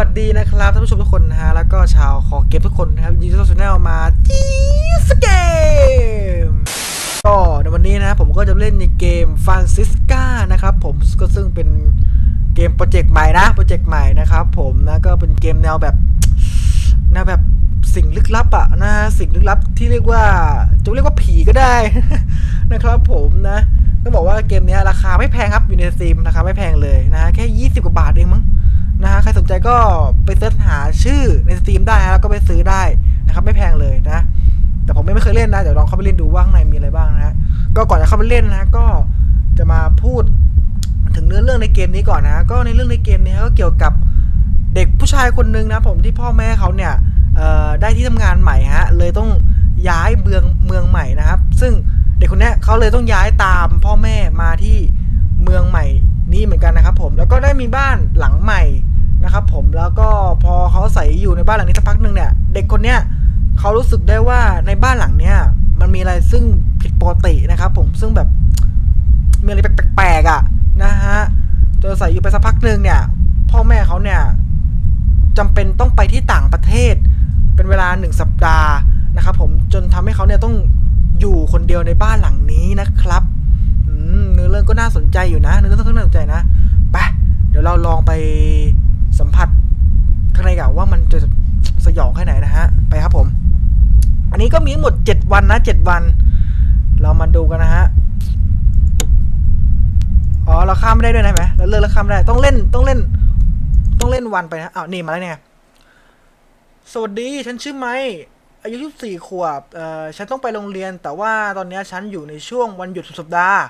สวัสดีนะครับท่านผู้ชมทุกคนนะฮะแล้วก็ชาวขอเก็บทุกคนนะครับยินดีต้อนรับสู่แนลมาจีสเกมก็ในวันนี้นะผมก็จะเล่นในเกมฟ a นซิสกานะครับผมก็ซึ่งเป็นเกมโปรเจกต์ใหม่นะโปรเจกต์ใหม่นะครับผมนะก็เป็นเกมแนวแบบแนวแบบสิ่งลึกลับอะนะฮะสิ่งลึกลับที่เรียกว่าจะเรียกว่าผีก็ได้ นะครับผมนะต้องบอกว่าเกมนี้ราคาไม่แพงครับอยู่ในสตรีมราคาไม่แพงเลยนะฮะแค่ 20 กว่าบาทเองมั้ง นะฮะใครสนใจก็ไปเสิร์ชหาชื่อในสตรีมได้ฮะแล้วก็ไปซื้อได้นะครับไม่แพงเลยนะ แต่ผมไม่เคยเล่นนะเดี๋ยวลองเข้าไปเล่นดูว่าข้างในมีอะไรบ้างนะฮะก็ก่อนจะเข้าไปเล่นนะก็จะมาพูดถึงเนื้อเรื่องในเกมนี้ก่อนนะ ก็ในเรื่องในเกมนี้ก็เกี่ยวกับเด็กผู้ชายคนหนึ่งนะผมที่พ่อแม่เขาเนี่ยได้ที่ทำงานใหม่ฮะเลยต้องย้ายเมืองเมืองใหม่นะครับ ซึ่งเด็กคนนี้เขาเลยต้องย้ายตามพ่อแม่มาที่เมืองใหม่ นี้เหมือนกันนะครับผมแล้วก็ได้มีบ้านหลังใหม่นะครับผมแล้วก็พอเขาใส่อยู่ในบ้านหลังนี้สักพักหนึ่งเนี่ย เด็กคนเนี้ยเขารู้สึกได้ว่าในบ้านหลังเนี้ยมันมีอะไรซึ่งผิดปกตินะครับ ผมซึ่งแบบมีอะไรแปลกๆอะนะฮะจนใส่อยู่ไปสักพักหนึ่งเนี่ย พ่อแม่เขาเนี่ยจำเป็นต้องไปที่ต่างประเทศ เป็นเวลาหนึ่งสัปดาห์นะครับผมจนทำให้เขาเนี่ยต้องอยู่คนเดียวในบ้านหลังนี้นะครับ อเรื่องก็น่าสนใจอยู่นะเนื้อเรื่องก็น่าสนใจนะไปเดี๋ยวเราลองไปสัมผัสข้างในกันว่ามันจะสยองแค่ไหนนะฮะไปครับผม อันนี้ก็มีหมด 7 วันนะ 7 วัน เรามาดูกันนะฮะอ๋อเราข้ามไม่ได้ด้วยนะไหมเราเลือกแล้วข้ามไม่ได้ต้องเล่นต้องเล่น ต้องเล่นวันไปนะอ้าวนี่มาแล้วเนี่ยสวัสดีฉันชื่อไม้อายุ24ขวบ เอ่อ ฉันต้องไปโรงเรียน แต่ว่าตอนนี้ฉันอยู่ในช่วงวันหยุดสุดสัปดาห์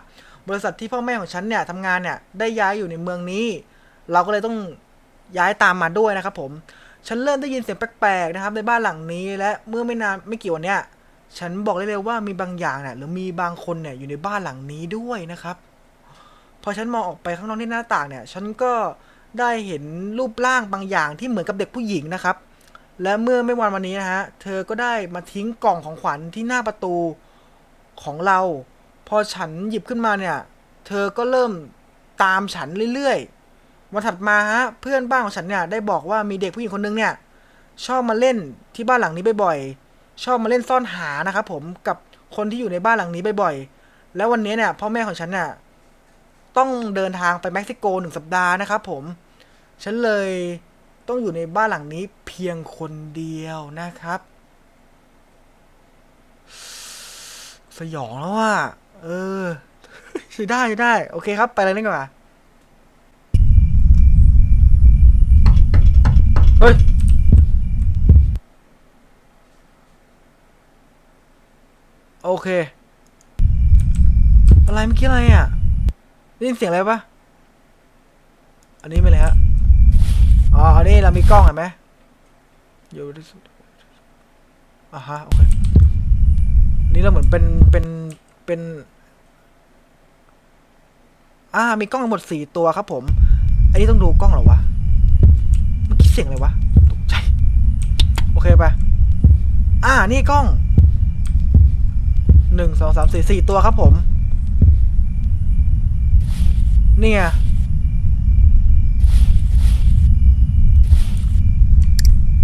บริษัทที่พ่อแม่ของฉันเนี่ยทำงานเนี่ยได้ย้ายอยู่ในเมืองนี้ เราก็เลยต้องย้ายตามมาด้วยนะครับผมฉันเริ่มได้ยินเสียงแปลกๆนะครับ ในบ้านหลังนี้และเมื่อไม่นานไม่กี่วันเนี้ยฉันบอกได้เลยว่ามีบางอย่างเนี่ยหรือมีบางคนเนี่ยอยู่ในบ้านหลังนี้ด้วยนะครับ พอฉันมองออกไปข้างนอกที่หน้าต่างเนี่ย ฉันก็ได้เห็นรูปร่างบางอย่างที่เหมือนกับเด็กผู้หญิงนะครับ และเมื่อไม่วันวันนี้นะฮะเธอก็ได้มาทิ้งกล่องของขวัญที่หน้าประตูของเรา พอฉันหยิบขึ้นมาเนี่ย เธอก็เริ่มตามฉันเรื่อยๆวันถัดมาฮะเพื่อนบ้านของฉันเนี่ยได้บอกว่ามีเด็กผู้หญิงคนนึงเนี่ย ชอบมาเล่นที่บ้านหลังนี้บ่อยๆชอบมาเล่นซ่อนหานะครับผมกับคนที่อยู่ในบ้านหลังนี้บ่อยๆแล้ววันนี้เนี่ยพ่อแม่ของฉันเนี่ยต้องเดินทางไปเม็กซิโกหนึ่งสัปดาห์นะครับผม ฉันเลยต้องอยู่ในบ้านหลังนี้เพียงคนเดียวนะครับ สยองแล้วว่ะ เออใช้ได้ใช้ได้ โอเคครับ ไปเลยนี่ก่อนเฮ้ย โอเค อะไรเมื่อกี้อะไรอะ ได้ยินเสียงอะไรปะอันนี้ไม่เลยฮะ อ๋อ อันนี้เรามีกล้องเห็นไหมอยู่ที่สุดอ่าฮะ โอเค นี่เราเหมือนเป็น เป็น เป็น อ่า มีกล้องทั้งหมดสี่ตัวครับ ผม อันนี้ต้องดูกล้องเหรอวะเมื่อกี้เสียงอะไรวะตกใจ โอเคไป อ่า นี่กล้องหนึ่งสองสามสี่สี่ตัวครับผม เนี่ย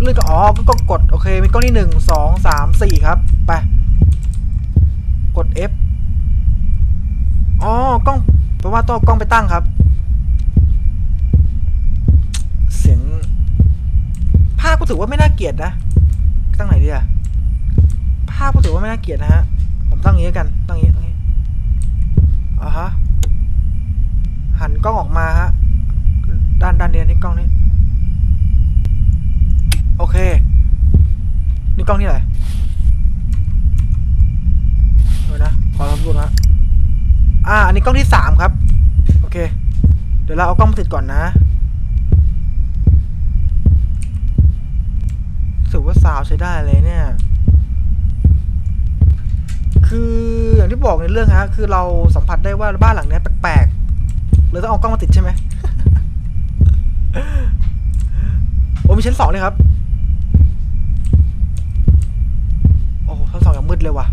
เลือกอ๋อก็ก็กดโอเค มีกล้องที่หนึ่งสองสามสี่ครับ ไป กด F อ๋อกล้องแปลว่าต้องกล้องไปตั้งครับ เสียงภาพก็ถือว่าไม่น่าเกลียดนะ ตั้งไหนดีอะภาพก็ถือว่าไม่น่าเกลียดนะฮะ ผมตั้งอย่างนี้กัน ตั้งอย่างนี้ตั้งอย่างนี้อ่าฮะ หันกล้องออกมาฮะ ด้านด้านเดียวนี่กล้องนี้ โอเค นี่กล้องที่ไหนเดี๋ยวนะ ขอรับดูนะ อ่า อันนี้กล้องที่สามครับ โอเค เดี๋ยวเราเอากล้องมาติดก่อนนะสึกว่าซาวใช้ได้เลยเนี่ย คืออย่างที่บอกในเรื่องฮะ คือเราสัมผัสได้ว่าบ้านหลังนี้แปลกๆเลยต้องเอากล้องมาติดใช่ไหมโอ้มีชั้นสองเลยครับโอ้ชั้นสองอย่างมืดเลยว่ะ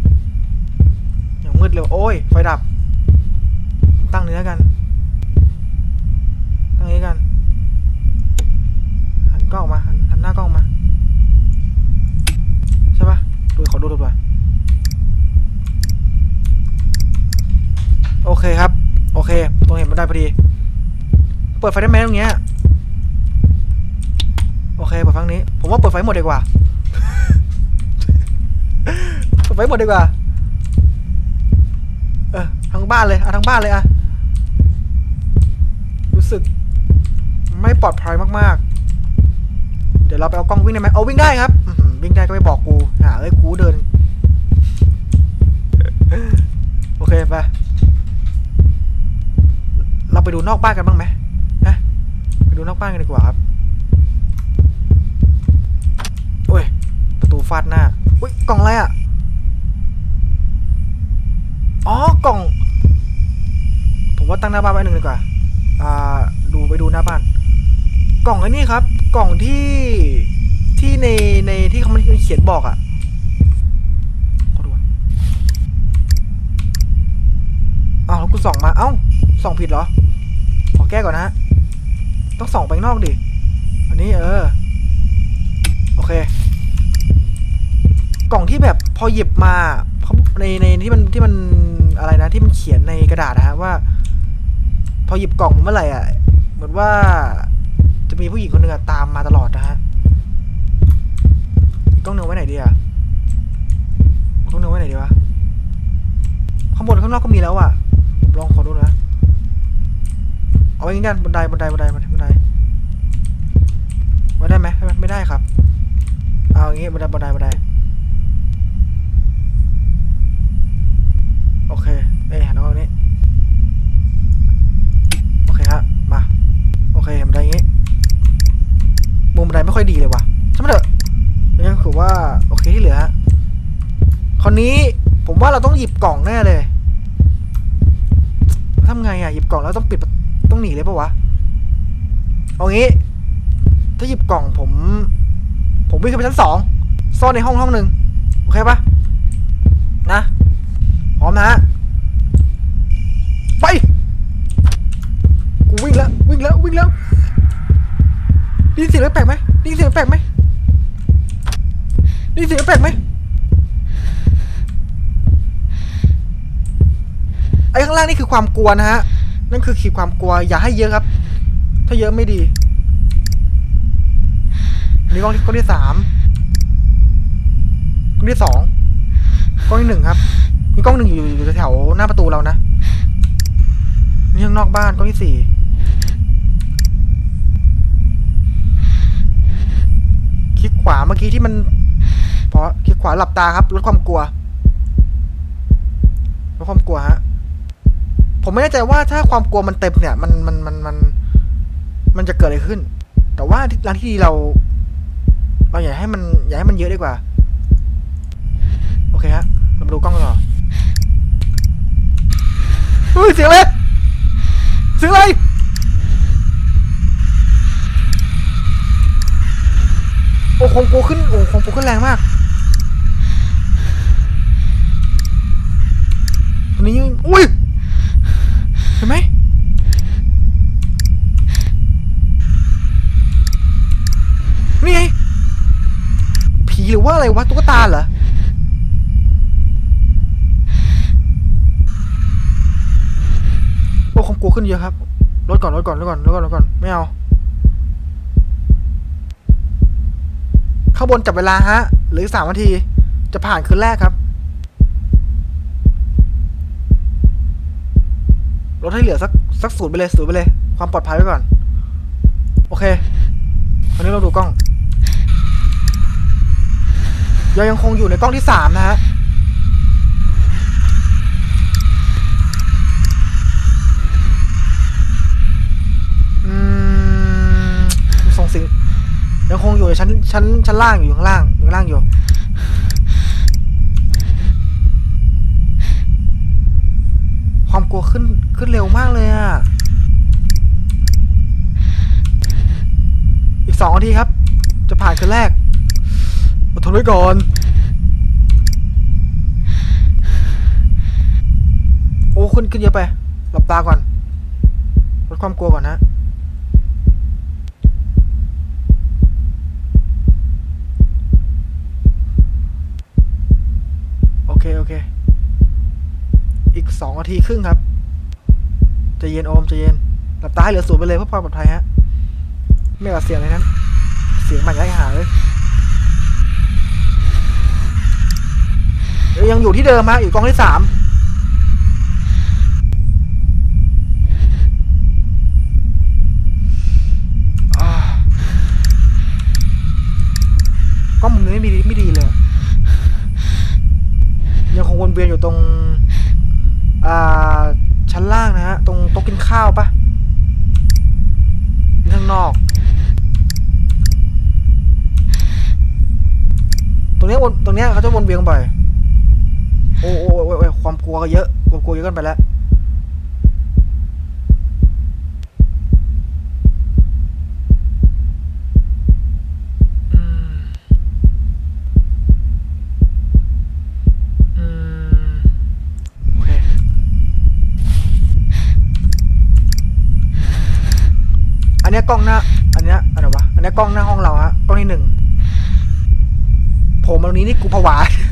อย่างมืดเลยโอ้ยไฟดับ ตั้งนี้แล้วกัน ตั้งนี้กัน หันกล้องออกมาหันหันหน้ากล้องมาใช่ปะดูขอดูดูด้วยโอเคครับ โอเค ตรงเห็นบันได้พอดี เปิดไฟได้ไหมตรงเนี้ย โอเค เปิดฟังนี้ ผมว่าเปิดไฟหมดดีกว่า เปิดไฟหมดดีกว่า เออทั้งบ้านเลยเอาทั้งบ้านเลยอะรู้สึก ไม่ปลอดภัยมากๆ เดี๋ยวเราไปเอากล้องวิ่งได้ไหมเอาวิ่งได้ครับวิ่งได้ก็ไม่บอกกูหาเอ้ยกูเดิน โอเคไปเราไปดูนอกบ้านกันบ้างไหมนะไปดูนอกบ้านกันดีกว่าครับโอ้ยประตูฟาดหน้าอุ้ยกล่องอะไรอะอ๋อกล่อง ผมว่าตั้งหน้าบ้านไว้หนึ่งดีกว่า อ่า ดูไปดูหน้าบ้าน กล่องไอ้นี่ครับ กล่องที่ที่ในในที่เขามันเขียนบอกอะ่ะขอดูวะอ้าวแล้วกูส่องมา เอ้าส่องผิดเหรอ ขอแก้ก่อนนะฮะ ต้องส่องไปนอกดิ อันนี้เออ โอเค กล่องที่แบบพอหยิบมาเขาในในที่มันที่มันอะไรนะ ที่มันเขียนในกระดาษนะฮะว่า พอหยิบกล่องเมื่อไหร่อะ เหมือนว่า มีผู้หญิงคนหนึ่งอะตามมาตลอดนะฮะกล้องหนึ่งไว้ไหนดีอะกล้องหนึ่งไว้ไหนดีวะข้างบนข้างนอกก็มีแล้วอะลองขอดูนะเอาไว้งี้กันบันไดบันไดบันไดบันไดบันไดไว้ได้ไหมไม่ไม่ได้ครับ เอาอย่างงี้บันไดบันไดบันได โอเคเอ้ยหันมาตรงนี้ โอเคฮะ มา โอเคบันไดอย่างงี้ มุมบันไดไม่ค่อยดีเลยว่ะใช่ไหมนเถอะยังคือว่า โอเคที่เหลือฮะคราวนี้ผมว่าเราต้อง หยิบกล่องแน่เลยทำไงอะหยิบกล่องแล้วต้องปิดต้องหนีเลยปะวะเอางี้ ถ้าหยิบกล่องผม ผมวิ่งขึ้นไปชั้นสองซ่อนในห้องห้องหนึ่งโอเคปะนะพร้อมนะฮะไปกูวิ่งแล้ววิ่งแล้ววิ่งแล้วได้ยินเสียงแปลกไหมได้ยินเสียงแปลกไหมได้ยินเสียงแปลกไหมไอ้ข้างล่างนี่คือความกลัวนะฮะ นั่นคือขีดความกลัว อย่าให้เยอะครับ ถ้าเยอะไม่ดีนี่กล้องที่กล้องที่สามกล้องที่สองกล้องที่หนึ่งครับ มีกล้องหนึ่งอยู่อยู่แถวหน้าประตูเรานะนี่ข้างนอกบ้านกล้องที่สี่คลิกขวาเมื่อกี้ที่มันพราะคลิกขวาหลับตาครับลดความกลัวลดความกลัวฮะ ผมไม่แน่ใจว่าถ้าความกลัวมันเต็มเนี่ย มันมันมันมัน มันจะเกิดอะไรขึ้น แต่ว่าที่ร้านที่ดีเราเราอย่าให้มันอย่าให้มันเยอะดีกว่า โอเคฮะเรามาดูกล้องกันต่อเฮ้ยเสียงอะไรเสียงอะไรโอ้ของกูขึ้นโอ้ของกูขึ้นแรงมากตัวนี้ยังอุ้ย เห็นไหม นี่ไง ผีห รือว่าอะไรวะตุ๊กตาเหรอโอ้ของกูขึ้นเยอะครับลดก่อนลดก่อนลดก่อนลดก่อนลดก่อนไม่เอาข้างบนจับเวลาฮะหรือสามนาทีจะผ่านคืนแรกครับลดให้เหลือสักสักศูนย์ไปเลยศูนย์ไปเลย ความปลอดภัยไว้ก่อน โอเคคราวนี้เราดูกล้อง ยังยังคงอยู่ในกล้องที่สามนะฮะอืมส่งสิยังคงอยู่ในชั้นชั้นชั้นล่างอยู่ข้างล่างอยู่ข้างล่างอยู่ความกลัวขึ้นขึ้นเร็วมากเลยอะ อีกสองนาทีครับ จะผ่านคืนแรก นไว้ก่อน โอ้ขึ้นขึ้นเยอะไป หลับตาก่อน ลดความกลัวก่อนนะ โอเค โอเค อีกสองนาทีครึ่งครับ จะเย็นโอมจะเย็น หลับตาให้เหลือศูนไปเลยเพื่อความปลอดภัยฮะ ไม่กัาเสียงเลยนั้น เสียงมันย้ายหาเลย ยยังอยู่ที่เดิมฮะอยู่กองที่สามกล้องมุมนี้ไม่ดีไม่ดีเลย ยังคงวนเวียนอยู่ตรง อ่า ชั้นล่างนะฮะ ตรงโต๊ะกินข้าวปะข้างนอก ตรงนี้วนตรงนี้เขาจะวนเวียนกันบ่อย โอ้โอ้โอ้โอ้ความกลัวก็เยอะความกลัวเยอะเกันไปแล้วอืมอืมโอเคอันเนี้ยกล้องหน้า อันเนี้ยอะไรวะ อันเนี้ยกล้องหน้าห้องเราฮะ กล้องที่หนึ่งผมตรงนี้นี่กูผวาแต่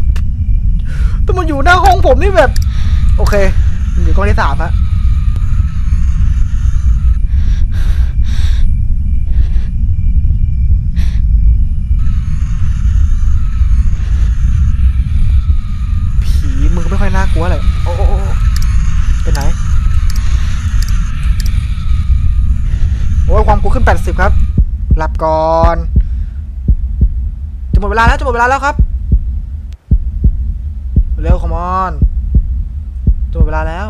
มันอยู่หน้าห้องผมนี่แบบ โอเคมันอยู่กล้องที่สามฮะผีมึงไม่ค่อยน่ากลัวเลยโอ้โอ้โอเป็นไหนโอ้ยความกลัวขึ้น 80 ครับ หลับก่อน จะหมดเวลาแล้วจะหมดเวลาแล้วครับ เร็วคอมอนจะหมดเวลาแล้ว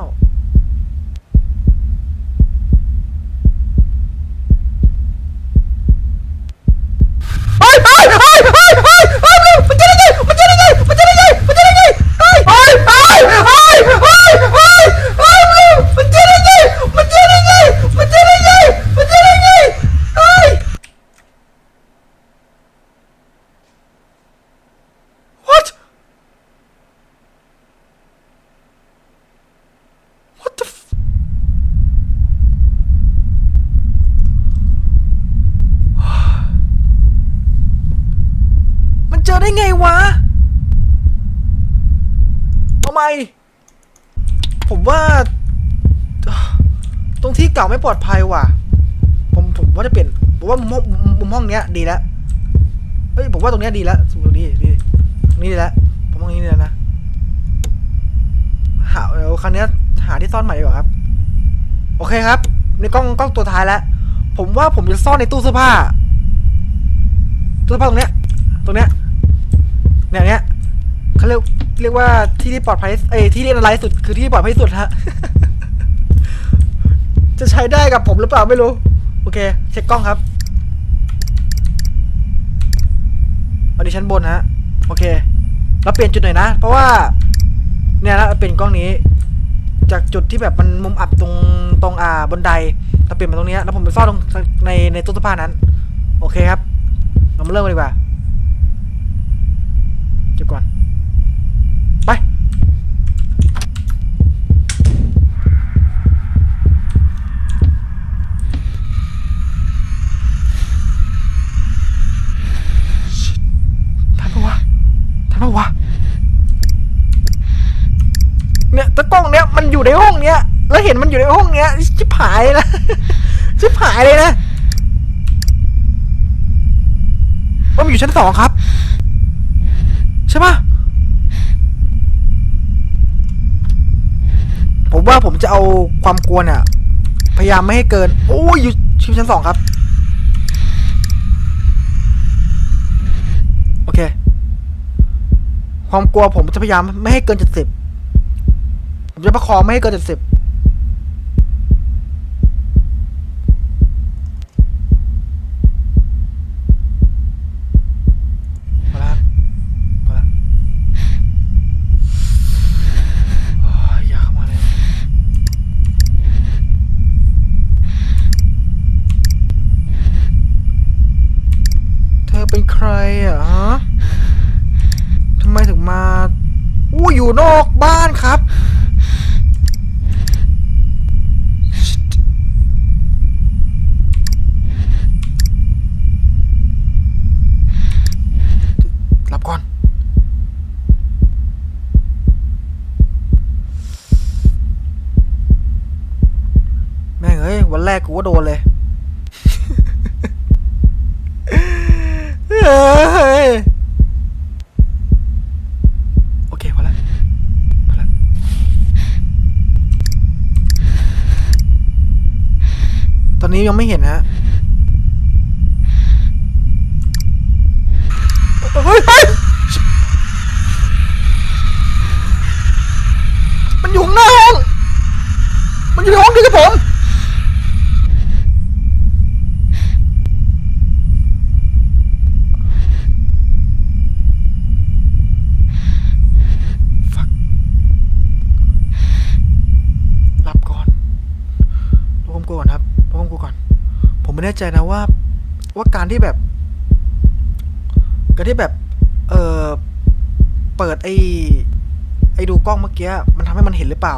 เฮ้ยเฮ้ยเฮ้ยเฮ้ยเฮ้ยเฮ้ยมันจะได้ไงมันจะได้ไงมันจะได้ไงมันจะได้ไงเฮ้ยเฮ้ยเฮ้ยเฮ้ยเฮ้ยเฮ้ยเฮ้ยมันจะได้ไงมันจะได้ไงมันจะได้ไงมันจะได้ไงเฮ้ย What What the f มันเจอได้ไงวะทำไม ผมว่า ตรงที่เก่าไม่ปลอดภัยว่ะ ผมผมว่าจะเปลี่ยนผมว่ามุมห้องมุมห้องเนี้ย ดีแล้วเฮ้ยผมว่าตรงเนี้ยดีแล้วสมมติตรงนี้ดีตรงนี้ดีแล้วผมว่าตรงนี้ดีแล้วนะหาเออครั้งนี้ยหาที่ซ่อนใหม่ดีกว่าครับ โอเคครับในกล้องกล้องตัวท้ายแล้ว ผมว่าผมจะซ่อนในตู้เสื้อผ้า ตู้เสื้อผ้าตรงเนี้ย ตรงเนี้ยเนี่ยเนี้ย เขาเรียกเรียกว่าที่ที่ปลอดภัยเอ้ยที่เรียนอะไรสุดคือที่ปลอดภัยที่สุดฮะ จะใช้ได้กับผมหรือเปล่าไม่รู้ โอเค เช็คกล้องครับออดิชั่นบนฮะ โอเค เราเปลี่ยนจุดหน่อยนะ เพราะว่า เนี่ยนะเราเปลี่ยนกล้องนี้ จากจุดที่แบบมันมุมอับตรงตรงอ่าบนไดเราเปลี่ยนมาตรงเนี้ยแล้วผมไปซ่อนตรงในในตู้เสื้อผ้านั้น โอเคครับ เรามาเริ่มกันดีกว่าเก็บก่อน ไป ทันปะวะทันปะวะ เนี่ยตะกล้องเนี้ยมันอยู่ในห้องเนี้ย แล้วเห็นมันอยู่ในห้องเนี้ยชิบหายเลยนะ ชิบหายเลยนะว่ามันอยู่ชั้นสองครับ ใช่ปะผมว่าผมจะเอาความกลัวเนี่ยพยายามไม่ให้เกิน โอ้ยอยู่อยู่ชั้นสองครับ โอเค ความกลัวผมจะพยายามไม่ให้เกินเจ็ดสิบ ผมจะประคองไม่ให้เกินเจ็ดสิบพอละพอละโอ้ยอยาเข้ามาเลยเธอเป็นใครอะฮะทำไมถึงมาอู้อยู่นอกบ้านครับ รับก่อน วันแรกกูก็โดนเลย เฮ้ยโอเคพอละพอละต อนนี้ยังไม่เห็นนะฮะเฮ้ยเฮ้ยมันอยู่ข้างหน้าห้อง มันอยู่ในห้องเดียวกับผม ฟักหลับก่อนรวมกูก่อนครับรวมกูก่อน ผมไม่แน่ ใจนะว่าว่าการที่แบบ การที่แบบ เออเปิดไอ้ไอ้ดูกล้องเมื่อกี้มันทำให้มันเห็นหรือเปล่า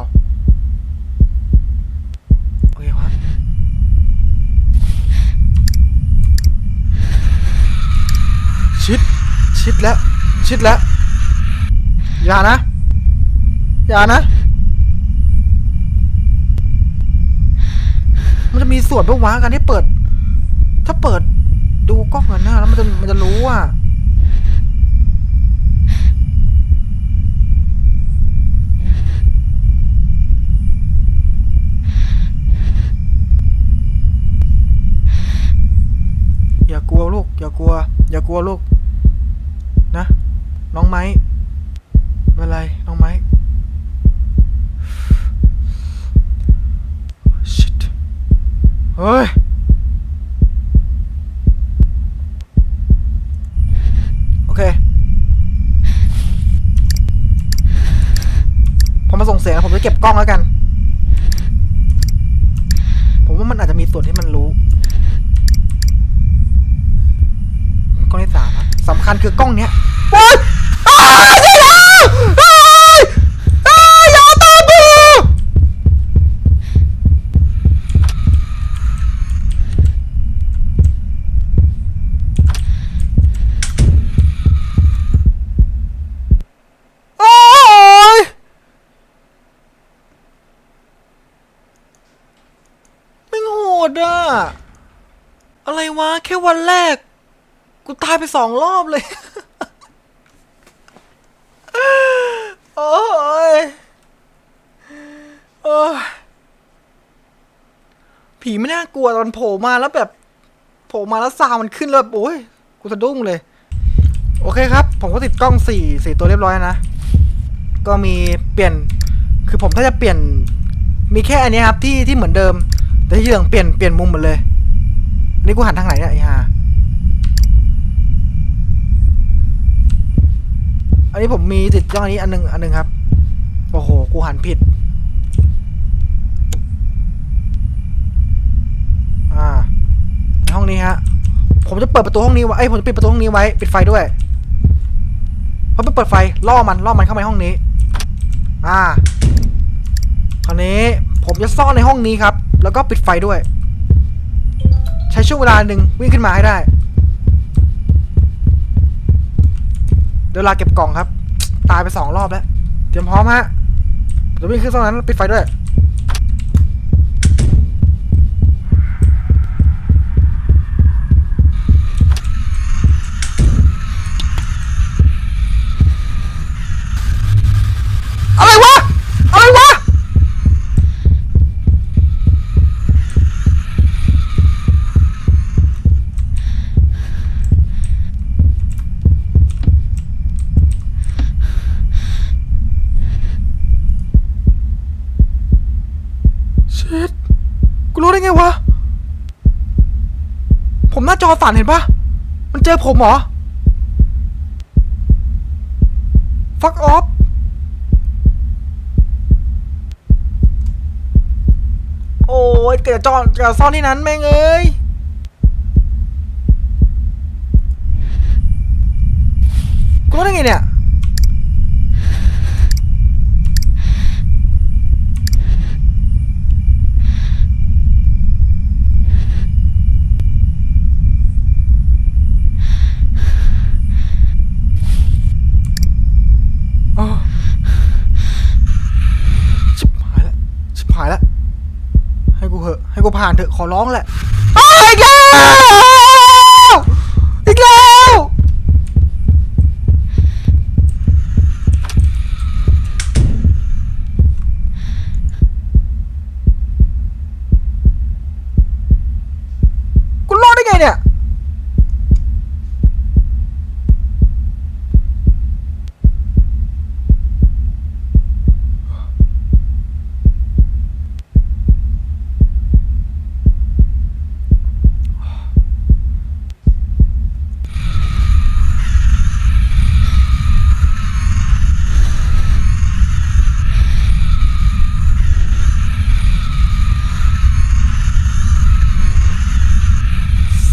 โอเคครับชิด ชิดแล้ว ชิดแล้ว อย่านะ อย่านะ มันจะมีส่วนปะวะการที่เปิด เปิดดูกล้องกันหน้าแล้วมันจะมันจะรู้อะอย่ากลัวลูก อย่ากลัว อย่ากลัวลูก นะ น้องไม้ไม่เป็นไร น้องไม้ shit เฮ้ย โอเค พอมาส่ง เสียงผมจะเก็บกล้องแล้วกัน ผมว่ามันอาจจะมีส่วนที่มันรู้กล้องที่สามนะสำคัญคือกล้องเนี้ยโอ๊ยอ้ายไม่แล้วอ้ายอ้ายอย่าตามกูโอ๊ยไม่งโหดอะ อะไรวะ แค่วันแรก กูตายไปสองรอบเลย โอ้ยโอ้ยผีไม่น่ากลัวตอนโผล่มาแล้วแบบ โผล่มาแล้วซาวมันขึ้นแล้วแบบโอ้ย กูสะดุ้งเลย โอเคครับ ผมก็ติดกล้องสี่สี่ตัวเรียบร้อยนะ ก็มีเปลี่ยน คือผมถ้าจะเปลี่ยน มีแค่อันนี้ครับที่ที่เหมือนเดิม แต่ที่เหลืองเปลี่ยนเปลี่ยนมุมหมดเลย นี่กูหันทางไหนเนี่ยไอ้ห่า นนี้ผมมีติดกล้องนี้อันหนึงอันหนึงครับ โอ้โห กูหันผิด อ่า ห้องนี้ฮะ ผมจะเปิดประตูห้องนี้ไว้เอ้ผมจะปิดประตูห้องนี้ไว้ ปิดไฟด้วยเพราะไปเปิดไฟ ล่อมัน ล่อมันเข้ามาในห้องนี้ อ่า คราวนี้ผมจะซ่อนในห้องนี้ครับ แล้วก็ปิดไฟด้วย ใช้ช่วงเวลาหนึ่งวิ่งขึ้นมาให้ได้ เดี๋ยวลาเก็บกล่องครับ ตายไปสองรอบแล้ว เตรียมพร้อมฮะเดี๋ยววิ่งขึ้นตรงนั้นปิดไฟด้วย อะไรวะ อะไรวะ เชิดกู รู้ได้ไงวะ ผมหน้าจอสั่นเห็นปะมันเจอผมเหรอ fuck off โอ้ยเกิดจอนเกิดซ่อนที่นั้นแม่งเอ้ยกูรู้ได้ไงเนี่ย โอ้ชิบหายแล้ว ชิบหายแล้ว ให้กูผ่านเถอะขอร้องแหละ โอ้าวอีกแล้วกูรอดได้ไงเนี่ย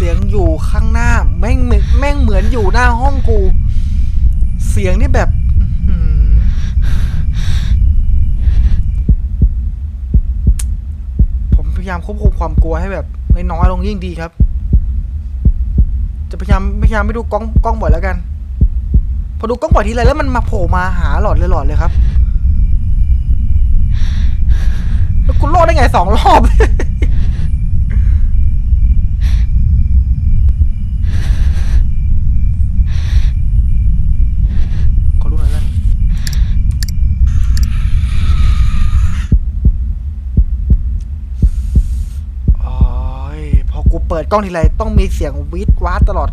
เสียง อยู่ข้างหน้า แม่งเหมือนแม่งเหมือนอยู่หน้าห้องกู เสียงนี่แบบผมพยายามควบคุมความกลัวให้แบบน้อยๆลงยิ่งดีครับ จะพยายามพยายามไม่ดูกล้องกล้องบ่อยแล้วกัน พอดูกล้องบ่อยทีไรแล้วมันมาโผล่มาหาหลอดเลยหลอดเลยครับ แล้วกูรอดได้ไงสองรอบ ขอรู้หน่อยกันโอ้ยพอ กูเปิดกล้องทีไรต้องมีเสียงวิดวาดตลอด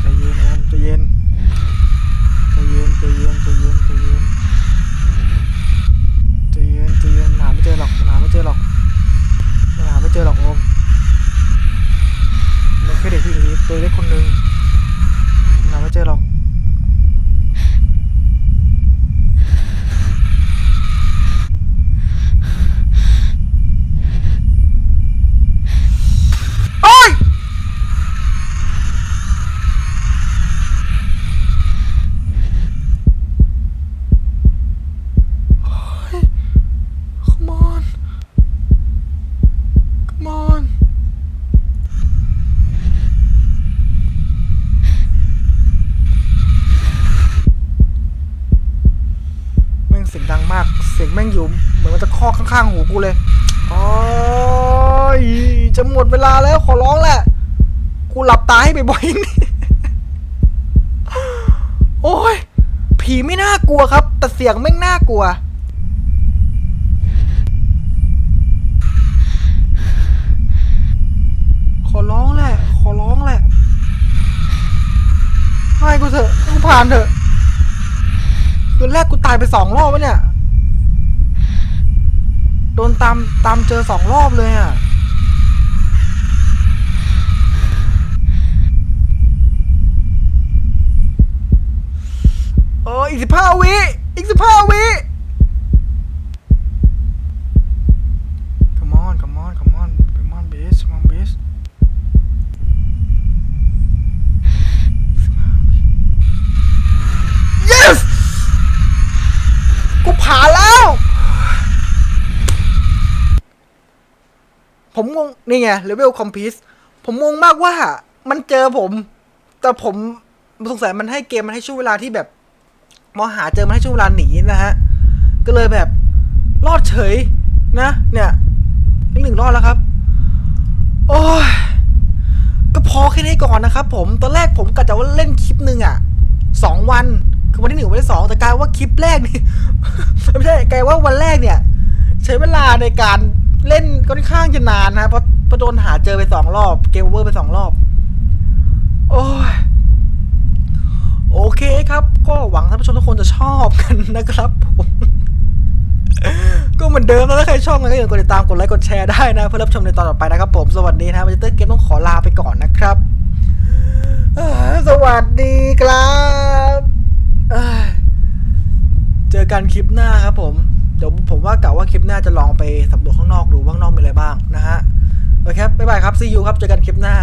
ใจเย็นโอมใจเย็น ใจเย็นใจเย็นใจเย็นใจเย็นใจเย็นใจเย็นหาไม่เจอหรอกมันหาไม่เจอหรอกมันหาไม่เจอหรอกโอม มันแค่เด็กผู้หญิงตัวเล็กคนหนึ่งหาไม่เจอหรอก โอ้ย Come on Come on แม่งเสียงดังมาก เสียงแม่งอยู่ เหมื อข้างๆหูกูเลยโอ้ยจะหมดเวลาแล้วขอร้องแหละ กูหลับตาให้บ่อยๆนี่โอ้ยผีไม่น่ากลัวครับ แต่เสียงแม่งน่ากลัว ขอร้องแหละ ขอร้องแหละ ให้กูเถอะกูผ่านเถอะตัวแรกกูตายไปสองรอบวะเนี่ย ดนตามตามเจอสองรอบเลยอะเอออีกสิบห้าวิอีกสิบห้าวิ Come on come on come on come on bitch come on bitch yes กูผ่านแล้ว ผมงง นี่ไงเลเวลคอมพิวผมงงมากว่ามันเจอผม แต่ผมสงสัยมันให้เกมมันให้ช่วงเวลาที่แบบมอหาเจอมันให้ช่วงเวลาหนีนะฮะ ก็เลยแบบรอดเฉยนะ เนี่ยอีกหนึ่งรอดแล้วครับ โอ้ยก็พอแค่นี้ก่อนนะครับผม ตอนแรกผมกะจะว่าเล่นคลิปหนึ่งอะสองวัน คือวันที่หนึ่งวันที่สองแต่กลายว่าคลิปแรกนี่ ไม่ใช่กลายว่าวันแรกเนี่ย ใช้เวลาในการเล่นค่อนข้างจะนานนะเพราะ เพระโดนหาเจอไปสองรอบ เกมโอเวอร์ไปสองรอบ โอ้ยโอเคครับ ก็หวังท่านผู้ชมทุกคนจะชอบกันนะครับผมก็เหมือนเดิมนะถ้าใครชอบก็อย่าลืมกดติดตามกดไลค์กดแชร์ได้นะ เพื่อรับชมในตอนต่อไปนะครับผมสวัสดีนะมันจะเตอร์เกมต้องขอลาไปก่อนนะครับสวัสดีครับเจอกันคลิปหน้าครับผม เดี๋ยวผมว่ากะว่าคลิปหน้าจะลองไปสำรวจข้างนอกดูว่าข้างนอกมีอะไรบ้างนะฮะ โอเคครับบ๊ายบายครับซียูครับเจอกันคลิปหน้า